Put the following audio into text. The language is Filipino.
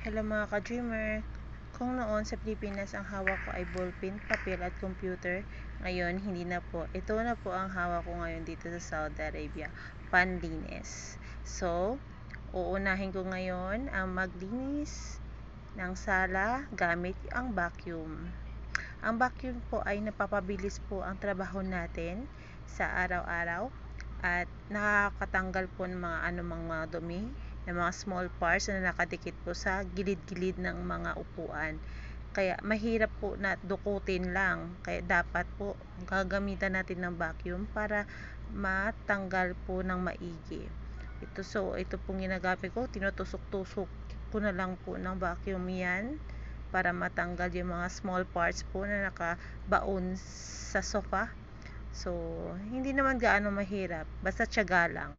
Hello mga ka-dreamer! Kung noon sa Pilipinas ang hawak ko ay ballpen, papel at computer, ngayon hindi na po. Ito na po ang hawak ko ngayon dito sa Saudi Arabia, panlinis. So, uunahin ko ngayon ang maglinis ng sala gamit ang vacuum. Ang vacuum po ay napapabilis po ang trabaho natin sa araw-araw at nakakatanggal po ng mga anumang mga dumi ng mga small parts na nakadikit po sa gilid-gilid ng mga upuan. Kaya mahirap po na dukutin lang. Kaya dapat po gagamitan natin ng vacuum para matanggal po ng maigi. Ito so ito pong ginagamit ko, tinutusok-tusok ko na lang po ng vacuum 'yan para matanggal yung mga small parts po na nakabaon sa sofa. So, hindi naman gaano mahirap, basta tiyaga lang.